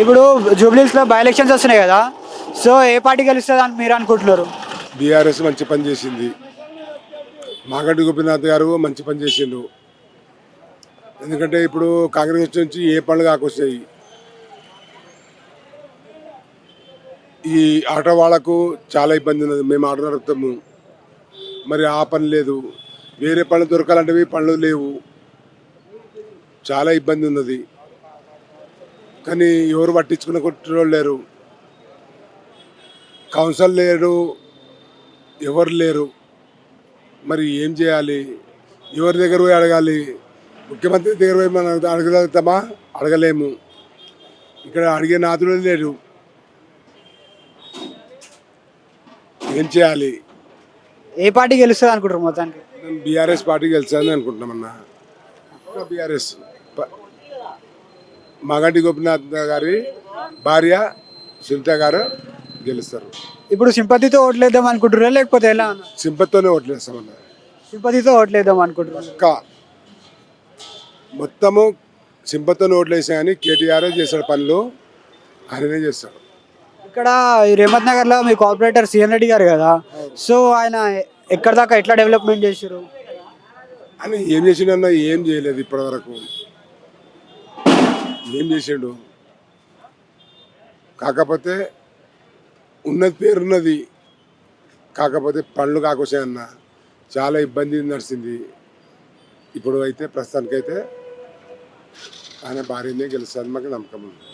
ఇప్పుడు జూబ్లీస్లో by elections వస్తున్నాయి కదా. సో ఏ పార్టీ గెలుస్తుంది అని మీరు అనుకుంటున్నారు? బీఆర్ఎస్ మంచి పని చేసింది. మాగంటి గోపీనాథ్ గారు మంచి పని చేసిండు. ఎందుకంటే ఇప్పుడు కాంగ్రెస్ నుంచి ఏ పనులు కాకొచ్చాయి ఈ ఆటో వాళ్ళకు చాలా ఇబ్బంది ఉన్నది. మేము ఆటో నడుపుతాము. మరి ఆ పని లేదు. వేరే పనులు దొరకాలంటే పనులు లేవు. చాలా ఇబ్బంది ఉన్నది. కానీ ఎవరు పట్టించుకున్న కొట్టుకోలేరు లేరు. కౌన్సిల్ లేరు ఎవరు లేరు. మరి ఏం చేయాలి? ఎవరి దగ్గర పోయి అడగాలి? ముఖ్యమంత్రి దగ్గర పోయి మనం అడగలుగుతామా అడగలేము. ఇక్కడ అడిగే నాదుడు లేడు. ఏం చేయాలి? ఏ పార్టీ గెలుస్తుంది అనుకుంటారు మొత్తానికి? బీఆర్ఎస్ పార్టీ గెలిచాలని అనుకుంటున్నామన్నా బీఆర్ఎస్ మాగంటి గోపినాథ్ గారి భార్య సునీత గారు గెలుస్తారు. ఇప్పుడు సింపతితో ఓట్లేద్దాం అనుకుంటున్నారా లేకపోతే ఎలా? సింపతితోనే ఓట్లేస్తామన్నా. సింపతితో ఓట్లేద్దాం అనుకుంటున్నారు ఇంకా మొత్తము సింపతో నోట్లు వేసా కానీ కేటీఆర్ చేస్తాడు పనులు ఆయననే చేస్తాడు. ఇక్కడ ఈ రేమత్ నగర్లో మీ కార్పొరేటర్ సీఎన్ రెడ్డి గారు కదా సో ఆయన ఎక్కడ దాకా ఎట్లా డెవలప్మెంట్ చేశారు అని ఏం చేసిండన్నా ఏం చేయలేదు ఇప్పటివరకు. ఏం చేసాడు? కాకపోతే ఉన్నది పేరున్నది. కాకపోతే పనులు కాకొచ్చాయన్న చాలా ఇబ్బంది నడిచింది ఇప్పుడు అయితే ప్రస్తుతానికైతే ఆయన భార్యనే గెలుస్తుంది మాకు నమ్మకం ఉంది.